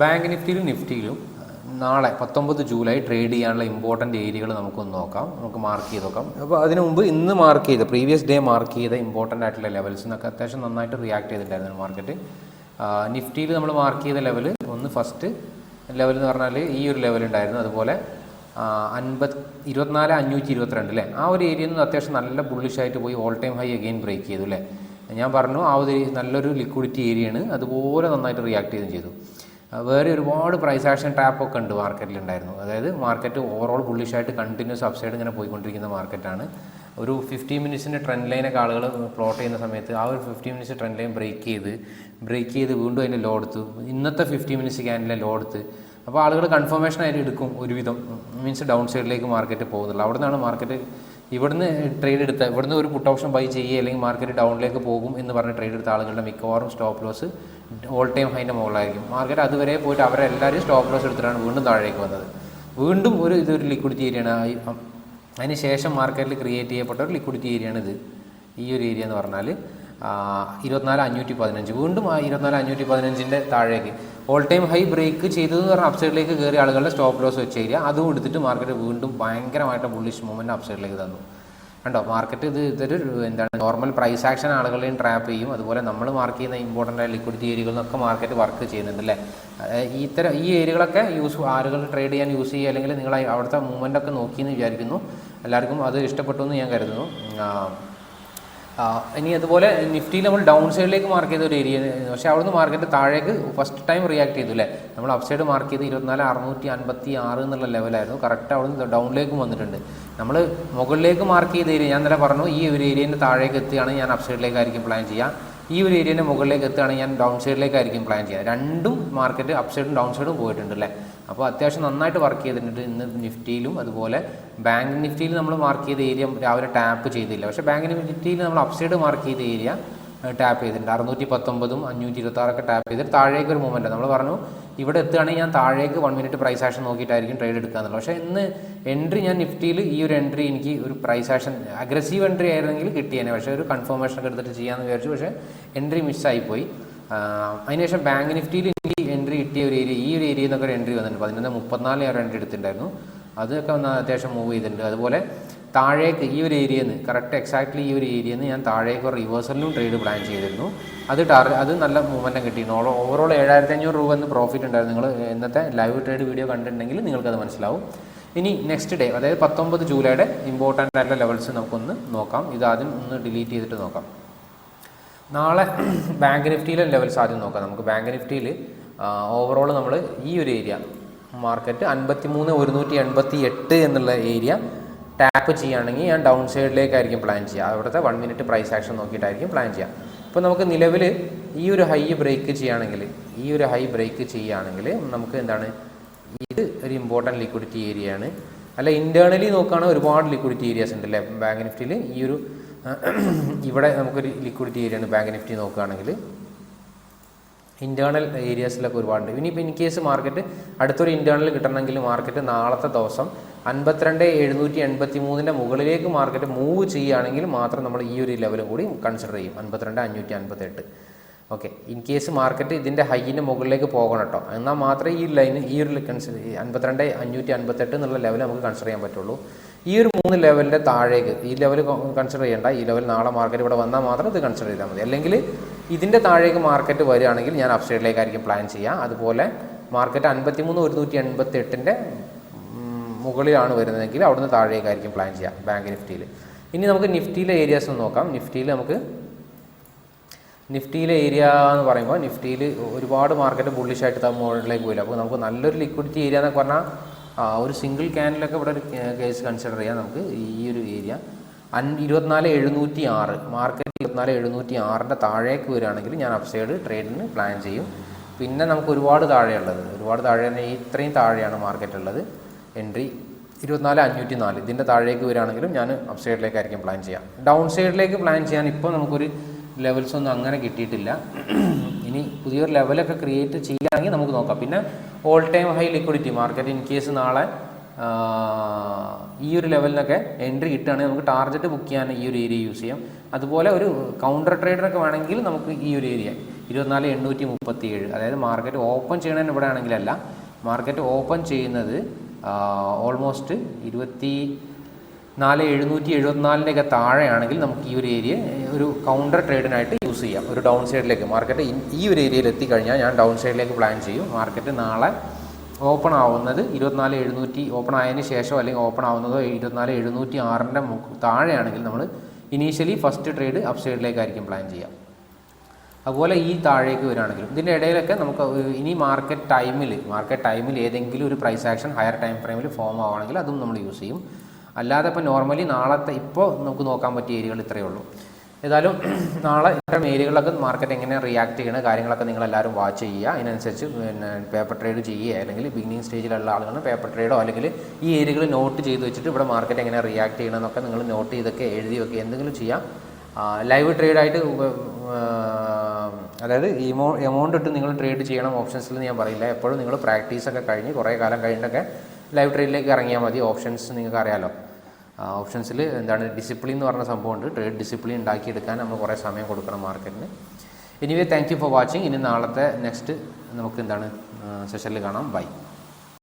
Bank നിഫ്റ്റിയിലും നിഫ്റ്റിയിലും നാളെ പത്തൊമ്പത് July trade ചെയ്യാനുള്ള ഇമ്പോർട്ടന്റ് ഏരിയകൾ നമുക്കൊന്ന് നോക്കാം. നമുക്ക് മാർക്ക് ചെയ്ത് നോക്കാം. അപ്പോൾ അതിന് മുമ്പ് ഇന്ന് മാർക്ക് ചെയ്ത പ്രീവിയസ് ഡേ മാർക്ക് ചെയ്ത ഇമ്പോർട്ടന്റ് ആയിട്ടുള്ള ലെവൽസ് എന്നൊക്കെ അത്യാവശ്യം നന്നായിട്ട് റിയാക്ട് ചെയ്തിട്ടുണ്ടായിരുന്നു മാർക്കറ്റ് നിഫ്റ്റിയിൽ നമ്മൾ മാർക്ക് ചെയ്ത ലെവൽ ഒന്ന് ഫസ്റ്റ് ലെവൽ എന്ന് പറഞ്ഞാൽ ഈ ഒരു ലെവൽ ഉണ്ടായിരുന്നു. അതുപോലെ അൻപത് ഇരുപത്തിനാല് അഞ്ഞൂറ്റി ഇരുപത്തിരണ്ട് അല്ലേ? ആ ഒരു ഏരിയയിൽ നിന്ന് അത്യാവശ്യം നല്ല ബുള്ളിഷായിട്ട് പോയി all time high again break ചെയ്തു അല്ലേ? ഞാൻ പറഞ്ഞു ആ ഒരു നല്ലൊരു ലിക്വിഡിറ്റി ഏരിയയാണ് അതുപോലെ നന്നായിട്ട് റിയാക്ട് ചെയ്യുകയും ചെയ്തു. വേറെ ഒരുപാട് പ്രൈസ് ആക്ഷൻ ട്രാപ്പ് ഒക്കെ ഉണ്ട് മാർക്കറ്റിൽ ഉണ്ടായിരുന്നു. അതായത് മാർക്കറ്റ് ഓവറോൾ ബുള്ളിഷായിട്ട് കണ്ടിന്യൂസ് അപ്സൈഡ് ഇങ്ങനെ പോയിക്കൊണ്ടിരിക്കുന്ന മാർക്കറ്റാണ് ഒരു ഫിഫ്റ്റി മിനിറ്റ്സിന്റെ ട്രെൻഡ് ലൈനൊക്കെ ആളുകൾ പ്ലോട്ട് ചെയ്യുന്ന സമയത്ത് ആ ഒരു fifty minutes trend line break ചെയ്ത് ബ്രേക്ക് ചെയ്ത് വീണ്ടും അതിന്റെ ലോ എടുത്തു. ഇന്നത്തെ ഫിഫ്റ്റി മിനിറ്റ്സ് ക്യാനിലെ ലോ എടുത്ത്. അപ്പോൾ ആളുകൾ കൺഫർമേഷൻ ആയിട്ട് എടുക്കും ഒരുവിധം. മീൻസ് ഡൗൺ സൈഡിലേക്ക് മാർക്കറ്റ് പോകുന്നുള്ളൂ. അവിടെ നിന്നാണ് മാർക്കറ്റ് ഇവിടുന്ന് ട്രേഡ് എടുത്ത ഇവിടുന്ന് ഒരു പുട്ട് ഓപ്ഷൻ ബൈ ചെയ്യുക അല്ലെങ്കിൽ മാർക്കറ്റ് ഡൗണിലേക്ക് പോകും എന്ന് പറഞ്ഞ് ട്രേഡ് എടുത്ത ആളുകളുടെ മിക്കവാറും സ്റ്റോപ്പ് ലോസ് ഓൾ ടൈം ഹൈന്റെ മുകളിലായിരിക്കും. മാർക്കറ്റ് അതുവരെ പോയിട്ട് അവരെല്ലാവരും സ്റ്റോപ്പ് ലോസ് എടുത്തിട്ടാണ് വീണ്ടും താഴേക്ക് വന്നത്. വീണ്ടും ഒരു ഇതൊരു ലിക്വിഡിറ്റി ഏരിയയാണ് അതിന് ശേഷം മാർക്കറ്റിൽ ക്രിയേറ്റ് ചെയ്യപ്പെട്ട ഒരു ലിക്വിഡിറ്റി ഏരിയയാണ് ഇത് ഈ ഒരു ഏരിയ എന്ന് പറഞ്ഞാൽ ഇരുപത്തിനാല് അഞ്ഞൂറ്റി പതിനഞ്ച്. വീണ്ടും ആ ഇരുപത്തിനാല് അഞ്ഞൂറ്റി പതിനഞ്ചിന്റെ താഴേക്ക്. ഓൾ ടൈം ഹൈ ബ്രേക്ക് ചെയ്തതെന്ന് പറഞ്ഞാൽ അപ്സൈഡിലേക്ക് കയറി ആളുകളുടെ സ്റ്റോപ്പ് ലോസ് വെച്ച് ഏരിയ അതും എടുത്തിട്ട് മാർക്കറ്റ് വീണ്ടും ഭയങ്കരമായിട്ട് ബുള്ളിഷ് മൂവ്മെന്റ് അപ്സൈഡിലേക്ക് തന്നു. കണ്ടോ? മാർക്കറ്റ് ഇത് ഇതൊരു എന്താണ് നോർമൽ പ്രൈസ് ആക്ഷൻ ആളുകളെയും ട്രാപ്പ് ചെയ്യും. അതുപോലെ നമ്മൾ മാർക്ക് ചെയ്യുന്ന ഇമ്പോർട്ടന്റ് ആയ ലിക്വിഡിറ്റി ഏരിയകളിലൊക്കെ മാർക്കറ്റ് വർക്ക് ചെയ്യുന്നുണ്ട് അല്ലേ ഈ ഇത്തരം ഈ ഏരിയകളൊക്കെ യൂസ് ആളുകൾ ട്രേഡ് ചെയ്യാൻ യൂസ് ചെയ്യുക അല്ലെങ്കിൽ നിങ്ങൾ അവിടുത്തെ മൂവ്മെന്റ് ഒക്കെ നോക്കിയെന്ന് വിചാരിക്കുന്നു. എല്ലാവർക്കും അത് ഇഷ്ടപ്പെട്ടു എന്ന് ഞാൻ കരുതുന്നു. ഇനി അതുപോലെ നിഫ്റ്റി നമ്മൾ ഡൗൺ സൈഡിലേക്ക് മാർക്ക് ചെയ്ത ഒരു ഏരിയ പക്ഷേ അവിടുന്ന് മാർക്കറ്റ് താഴേക്ക് ഫസ്റ്റ് ടൈം റിയാക്ട് ചെയ്തു അല്ലേ നമ്മൾ അപ് സൈഡ് മാർക്ക് ചെയ്ത് ഇരുപത്തിനാല് അറുന്നൂറ്റി അൻപത്തി ആറ് എന്നുള്ള ലെവലായിരുന്നു കറക്റ്റ് അവിടുന്ന് ഡൗണിലേക്കും വന്നിട്ടുണ്ട്. നമ്മൾ മുകളിലേക്ക് മാർക്ക് ചെയ്ത ഏരിയ ഞാൻ തന്നെ പറഞ്ഞു ഈ ഒരു ഏരിയേന്റെ താഴേക്ക് എത്തുകയാണ് ഞാൻ അപ് സൈഡിലേക്കായിരിക്കും പ്ലാൻ ചെയ്യുക ഈ ഒരു ഏരിയന്റെ മുകളിലേക്ക് എത്തുകയാണെങ്കിൽ ഞാൻ ഡൗൺ സൈഡിലേക്കായിരിക്കും പ്ലാൻ ചെയ്യുക. രണ്ടും മാർക്കറ്റ് അപ്സൈഡും ഡൗൺ സൈഡും പോയിട്ടുണ്ട് അല്ലേ? അപ്പോൾ അത്യാവശ്യം നന്നായിട്ട് വർക്ക് ചെയ്തിട്ടുണ്ട്. ഇന്ന് നിഫ്റ്റിയിലും അതുപോലെ ബാങ്ക് നിഫ്റ്റിയിൽ നമ്മൾ മാർക്ക് ചെയ്ത ഏരിയ രാവിലെ ടാപ്പ് ചെയ്തില്ല. പക്ഷേ ബാങ്ക് നിഫ്റ്റിയിൽ നമ്മൾ അപ്സൈഡ് സൈഡ് മാർക്ക് ചെയ്ത ഏരിയ ടാപ്പ് ചെയ്തിട്ടുണ്ട്. അറുന്നൂറ്റി പത്തൊമ്പതും അഞ്ഞൂറ്റി ഇരുപത്താറൊക്കെ ടാപ്പ് ചെയ്തിട്ട് താഴേക്ക് ഒരു മൂവ്മെന്റ് നമ്മൾ പറഞ്ഞു ഇവിടെ എത്തുകയാണെങ്കിൽ ഞാൻ താഴേക്ക് വൺ മിനിറ്റ് പ്രൈസ് ആക്ഷൻ നോക്കിയിട്ടായിരിക്കും ട്രേഡ് എടുക്കുക എന്നുള്ളത്. പക്ഷേ ഇന്ന് എൻട്രി ഞാൻ നിഫ്റ്റിയിൽ ഈ ഒരു എൻട്രി എനിക്ക് ഒരു പ്രൈസ് ആക്ഷൻ അഗ്രസീവ് എൻട്രി ആയിരുന്നെങ്കിൽ കിട്ടിയേനെ. പക്ഷേ ഒരു കൺഫർമേഷൻ ഒക്കെ എടുത്തിട്ട് ചെയ്യാമെന്ന് വിചാരിച്ചു. പക്ഷേ എൻട്രി മിസ്സായിപ്പോയി അതിനുശേഷം ബാങ്ക് നിഫ്റ്റിയിൽ എനിക്ക് എൻട്രി കിട്ടിയ ഒരു ഏരിയ ഈ ഒരു ഏരിയയിൽ നിന്നൊക്കെ ഒരു എൻട്രി വന്നിട്ടുണ്ട്. പതിനൊന്ന് മുപ്പത്തിനാല് ഞാൻ എൻട്രി എടുത്തിട്ടുണ്ടായിരുന്നു. അതൊക്കെ ഒന്ന് അത്യാവശ്യം മൂവ് ചെയ്തിട്ടുണ്ട്. അതുപോലെ താഴേക്ക് ഈ ഒരു ഏരിയയിൽ നിന്ന് കറക്റ്റ് എക്സാക്ട്ലി ഈ ഒരു ഏരിയയിൽ നിന്ന് ഞാൻ താഴേക്ക് ഒരു റിവേഴ്സലിനും ട്രേഡ് പ്ലാൻ ചെയ്തിരുന്നു. അത് ടാർ അത് നല്ല മൂവ്മെന്റം കിട്ടിയിരുന്നു ഓവറോൾ ഏഴായിരത്തി അഞ്ഞൂറ് രൂപ എന്ന് പ്രോഫിറ്റ് ഉണ്ടായിരുന്നു. നിങ്ങൾ ഇന്നത്തെ ലൈവ് ട്രേഡ് വീഡിയോ കണ്ടിട്ടുണ്ടെങ്കിൽ നിങ്ങൾക്കത് മനസ്സിലാവും. ഇനി നെക്സ്റ്റ് ഡേ അതായത് പത്തൊമ്പത് ജൂലൈയുടെ ഇമ്പോർട്ടന്റ് ആയിട്ടുള്ള ലെവൽസ് നമുക്കൊന്ന് നോക്കാം. ഇത് ആദ്യം ഒന്ന് ഡിലീറ്റ് ചെയ്തിട്ട് നോക്കാം. നാളെ ബാങ്ക് നിഫ്റ്റിയിലെ ലെവൽസ് ആദ്യം നോക്കാം. നമുക്ക് ബാങ്ക് നിഫ്റ്റിയിൽ ഓവറോൾ നമ്മൾ ഈ ഒരു ഏരിയ മാർക്കറ്റ് അൻപത്തി മൂന്ന് ഒരുന്നൂറ്റി എൺപത്തി എട്ട് എന്നുള്ള ഏരിയ ടാപ്പ് ചെയ്യുകയാണെങ്കിൽ ഞാൻ ഡൗൺ സൈഡിലേക്കായിരിക്കും പ്ലാൻ ചെയ്യുക. അവിടുത്തെ വൺ മിനിറ്റ് പ്രൈസ് ആക്ഷൻ നോക്കിയിട്ടായിരിക്കും പ്ലാൻ ചെയ്യുക. ഇപ്പോൾ നമുക്ക് നിലവിൽ ഈ ഒരു ഹൈ ബ്രേക്ക് ചെയ്യുകയാണെങ്കിൽ ഈ ഒരു ഹൈ ബ്രേക്ക് ചെയ്യുകയാണെങ്കിൽ നമുക്ക് എന്താണ്? ഇത് ഒരു ഇമ്പോർട്ടന്റ് ലിക്വിഡിറ്റി ഏരിയ ആണ്. അല്ല ഇന്റേർണലി നോക്കുകയാണെങ്കിൽ ഒരുപാട് ലിക്വിഡിറ്റി ഏരിയാസ് ഉണ്ട് അല്ലേ? ബാങ്ക് നിഫ്റ്റിയിൽ ഈ ഒരു ഇവിടെ നമുക്കൊരു ലിക്വിഡിറ്റി ഏരിയ ആണ് ബാങ്ക് നിഫ്റ്റി നോക്കുകയാണെങ്കിൽ. ഇന്റേർണൽ ഏരിയാസിലൊക്കെ ഒരുപാടുണ്ട്. ഇനിയിപ്പോൾ ഇൻ കേസ് മാർക്കറ്റ് അടുത്തൊരു ഇന്റേർണൽ കിട്ടണമെങ്കിൽ മാർക്കറ്റ് നാളത്തെ ദിവസം അൻപത്തിരണ്ട് എഴുന്നൂറ്റി എൺപത്തി മൂന്നിന്റെ മുകളിലേക്ക് മാർക്കറ്റ് മൂവ് ചെയ്യുകയാണെങ്കിൽ മാത്രം നമ്മൾ ഈ ഒരു ലെവലും കൂടി കൺസിഡർ ചെയ്യും. അൻപത്തിരണ്ട് അഞ്ഞൂറ്റി അൻപത്തെട്ട്. ഓക്കെ ഇൻ കേസ് മാർക്കറ്റ് ഇതിന്റെ ഹൈയിന്റെ മുകളിലേക്ക് പോകണം കേട്ടോ എന്നാൽ മാത്രമേ ഈ ലൈന് ഈ ഒരു കൺസിഡർ അൻപത്തിരണ്ട് അഞ്ഞൂറ്റി അൻപത്തെട്ട് എന്നുള്ള ലെവൽ നമുക്ക് കൺസിഡർ ചെയ്യാൻ പറ്റുള്ളൂ. ഈ ഒരു മൂന്ന് ലെവലിന്റെ താഴേക്ക് ഈ ലെവൽ കൺസിഡർ ചെയ്യേണ്ട ഈ ലെവൽ നാളെ മാർക്കറ്റ് ഇവിടെ വന്നാൽ മാത്രം ഇത് കൺസിഡർ ചെയ്താൽ മതി. അല്ലെങ്കിൽ ഇതിന്റെ താഴേക്ക് മാർക്കറ്റ് വരികയാണെങ്കിൽ ഞാൻ അപ്സൈഡിലേക്കായിരിക്കും പ്ലാൻ ചെയ്യുക അതുപോലെ മാർക്കറ്റ് അൻപത്തി മൂന്ന് ഒരുന്നൂറ്റി എൺപത്തി എട്ടിന്റെ മുകളിലാണ് വരുന്നതെങ്കിൽ അവിടുന്ന് താഴേക്കായിരിക്കും പ്ലാൻ ചെയ്യുക ബാങ്ക് നിഫ്റ്റിയിൽ ഇനി നമുക്ക് നിഫ്റ്റിയിലെ ഏരിയാസ് ഒന്ന് നോക്കാം. നിഫ്റ്റിയിൽ നമുക്ക് നിഫ്റ്റിയിലെ ഏരിയ എന്ന് പറയുമ്പോൾ നിഫ്റ്റിയിൽ ഒരുപാട് മാർക്കറ്റ് ബുള്ളിഷായിട്ട് മുകളിലേക്ക് പോയില്ല. അപ്പോൾ നമുക്ക് നല്ലൊരു ലിക്വിഡിറ്റി ഏരിയ എന്നൊക്കെ പറഞ്ഞാൽ ഒരു സിംഗിൾ ക്യാനിലൊക്കെ ഇവിടെ ഒരു കേസ് കൺസിഡർ ചെയ്യാം നമുക്ക് ഈ ഒരു ഏരിയ ഇരുപത്തിനാല് എഴുന്നൂറ്റി ആറ് മാർക്കറ്റ് ഇരുപത്തിനാല് എഴുന്നൂറ്റി ആറിന്റെ താഴേക്ക് വരികയാണെങ്കിൽ ഞാൻ അപ്സൈഡ് ട്രേഡിന് പ്ലാൻ ചെയ്യും. പിന്നെ നമുക്ക് ഒരുപാട് താഴെയുള്ളത്. ഒരുപാട് താഴെ ഇത്രയും താഴെയാണ് മാർക്കറ്റ് ഉള്ളത്. എൻട്രി ഇരുപത്തിനാല് അഞ്ഞൂറ്റി നാല് ഇതിന്റെ താഴേക്ക് വരികയാണെങ്കിലും ഞാൻ അപ്സൈഡിലേക്കായിരിക്കും പ്ലാൻ ചെയ്യാം. ഡൗൺ സൈഡിലേക്ക് പ്ലാൻ ചെയ്യാൻ ഇപ്പോൾ നമുക്കൊരു ലെവൽസ് ഒന്നും അങ്ങനെ കിട്ടിയിട്ടില്ല. ഇനി പുതിയൊരു ലെവലൊക്കെ ക്രിയേറ്റ് ചെയ്യുകയാണെങ്കിൽ നമുക്ക് നോക്കാം. പിന്നെ all time high liquidity market in case നാളെ ഈ ഒരു ലെവലിനൊക്കെ എൻട്രി കിട്ടുകയാണെങ്കിൽ നമുക്ക് ടാർഗറ്റ് ബുക്ക് ചെയ്യാൻ ഈ ഒരു ഏരിയ യൂസ് ചെയ്യാം. അതുപോലെ ഒരു കൗണ്ടർ ട്രേഡറൊക്കെ വേണമെങ്കിൽ നമുക്ക് ഈ ഒരു ഏരിയ ഇരുപത്തിനാല് എണ്ണൂറ്റി മുപ്പത്തി ഏഴ് അതായത് മാർക്കറ്റ് ഓപ്പൺ ചെയ്യണതിന് ഇവിടെ ആണെങ്കിലല്ല മാർക്കറ്റ് ഓപ്പൺ ചെയ്യുന്നത് ഓൾമോസ്റ്റ് ഇരുപത്തി നാല് എഴുന്നൂറ്റി എഴുപത്തിനാലിന്റെയൊക്കെ താഴെയാണെങ്കിൽ നമുക്ക് ഈ ഒരു ഏരിയ ഒരു കൗണ്ടർ ട്രേഡിനായിട്ട് യൂസ് ചെയ്യാം. ഒരു ഡൗൺ സൈഡിലേക്ക് മാർക്കറ്റ് ഈ ഒരു ഏരിയയിൽ എത്തിക്കഴിഞ്ഞാൽ ഞാൻ ഡൗൺ സൈഡിലേക്ക് പ്ലാൻ ചെയ്യും. മാർക്കറ്റ് നാളെ ഓപ്പൺ ആവുന്നത് ഇരുപത്തിനാല് എഴുന്നൂറ്റി ഓപ്പൺ ആയതിന് ശേഷം അല്ലെങ്കിൽ ഓപ്പൺ ആവുന്നതോ ഇരുപത്തിനാല് എഴുന്നൂറ്റി ആറിന്റെ താഴെയാണെങ്കിൽ നമ്മൾ ഇനീഷ്യലി ഫസ്റ്റ് ട്രേഡ് അപ്സൈഡിലേക്കായിരിക്കും പ്ലാൻ ചെയ്യുക അതുപോലെ ഈ താഴേക്ക് വരികയാണെങ്കിലും ഇതിന്റെ ഇടയിലൊക്കെ നമുക്ക് ഇനി മാർക്കറ്റ് ടൈമിൽ മാർക്കറ്റ് ടൈമിൽ ഏതെങ്കിലും ഒരു പ്രൈസ് ആക്ഷൻ ഹയർ ടൈം ഫ്രെയിമിൽ ഫോം ആവുകയാണെങ്കിൽ അതും നമ്മൾ യൂസ് ചെയ്യും. അല്ലാതെ ഇപ്പോൾ നോർമലി നാളത്തെ ഇപ്പോൾ നമുക്ക് നോക്കാൻ പറ്റിയ ഏരിയകൾ ഇത്രയേ ഉള്ളൂ. ഏതായാലും നാളെ ഇത്തരം ഏരിയകളിലൊക്കെ മാർക്കറ്റ് എങ്ങനെ റിയാക്ട് ചെയ്യണ കാര്യങ്ങളൊക്കെ നിങ്ങൾ എല്ലാവരും വാച്ച് ചെയ്യുക. അതിനനുസരിച്ച് പിന്നെ പേപ്പർ ട്രേഡ് ചെയ്യുക. അല്ലെങ്കിൽ ബിഗിനിങ് സ്റ്റേജിലുള്ള ആളുകൾ പേപ്പർ ട്രേഡോ അല്ലെങ്കിൽ ഈ ഏരിയകൾ നോട്ട് ചെയ്ത് വെച്ചിട്ട് ഇവിടെ മാർക്കറ്റ് എങ്ങനെ റിയാക്ട് ചെയ്യണമെന്നൊക്കെ നിങ്ങൾ നോട്ട് ചെയ്തൊക്കെ എഴുതി വെക്കുക. എന്തെങ്കിലും ചെയ്യാം. ലൈവ് ട്രേഡായിട്ട് അതായത് ഇമോ എമൗണ്ട് ഇട്ട് നിങ്ങൾ ട്രേഡ് ചെയ്യണം ഓപ്ഷൻസിൽ ഞാൻ പറയില്ല. എപ്പോഴും നിങ്ങൾ പ്രാക്ടീസൊക്കെ കഴിഞ്ഞ് കുറേ കാലം കഴിഞ്ഞിട്ടൊക്കെ ലൈവ് ട്രേഡിലേക്ക് ഇറങ്ങിയാൽ മതി. ഓപ്ഷൻസ് നിങ്ങൾക്ക് അറിയാലോ. ഓപ്ഷൻസിൽ എന്താണ് ഡിസിപ്ലിൻ എന്ന് പറഞ്ഞ സംഭവമുണ്ട്. ട്രേഡ് ഡിസിപ്ലിൻ ഉണ്ടാക്കിയെടുക്കാൻ നമ്മൾ കുറേ സമയം കൊടുക്കണം മാർക്കറ്റിന്. Anyway thank you for watching ഇനി നാളത്തെ നെക്സ്റ്റ് നമുക്ക് എന്താണ് സെഷനിൽ കാണാം. ബൈ